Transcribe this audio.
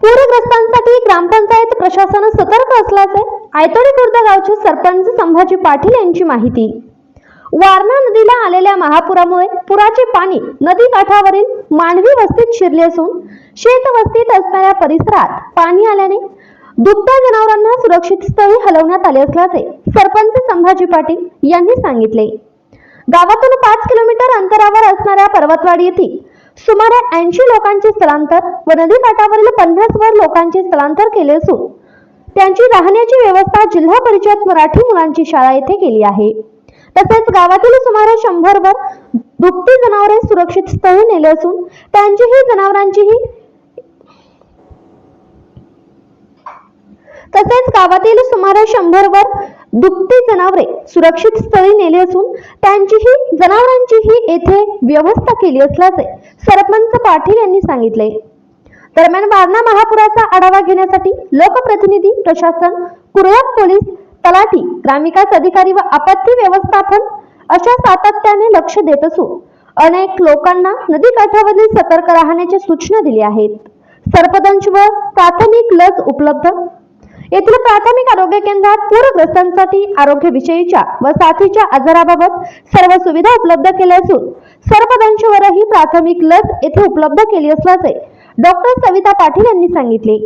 पूरग्रस्तांसाठी ग्रामपंचायत प्रशासन सतर्क असल्याचे आयतोडी खुर्द गावचे सरपंच संभाजी पाटील यांची माहिती. वारणा नदीला आलेल्या महापुरामुळे पुराचे पाणी नदी काठावरील मानवी वस्तीत शिरले असून शेत वस्तीत असणाऱ्या परिसरात पाणी आल्याने दुभत्या जनावरांना सुरक्षित स्थळी हलवण्यात आले असल्याचे सरपंच संभाजी पाटील यांनी सांगितले. गावातून पाच किलोमीटर अंतरावर असणाऱ्या पर्वतवाडी येथील सुमारे ऐंशी लोकांचे स्थलांतर व नदी काठावरील पन्नास वर लोकांचे स्थलांतर केले असून त्यांची राहण्याची व्यवस्था जिल्हा परिषद मराठी मुलांची शाळा येथे केली आहे. तसेच गावातील सुमारे शंभरभर दुभती जनावरे सुरक्षित स्थळी नेले असून त्यांचीही जनावरांचीही तसेच गावातील सुमारे शंभरवर दुभती जनावरे सुरक्षित स्थळी नेली असून त्यांचीही जनावरांचीही येथे व्यवस्था केली असल्याचे सरपंच पाटील यांनी सांगितले. दरम्यान वारणा महापुराचा आढावा घेण्यासाठी लोकप्रतिनिधी प्रशासन कुरळप पोलीस तलाठी ग्रामविकास अधिकारी व आपत्ती व्यवस्थापन अशा सातत्याने लक्ष देत असून अनेक लोकांना नदी काठावरील सतर्क राहण्याच्या सूचना दिल्या आहेत. सरपंच व प्राथमिक लस उपलब्ध. येथील प्राथमिक आरोग्य केंद्रात पूरग्रस्तांसाठी आरोग्यविषयीच्या व साथीच्या आजाराबाबत सर्व सुविधा उपलब्ध केल्या असून सर्पदंशवरही प्राथमिक लस येथे उपलब्ध केली असल्याचे डॉक्टर सविता पाटील यांनी सांगितले.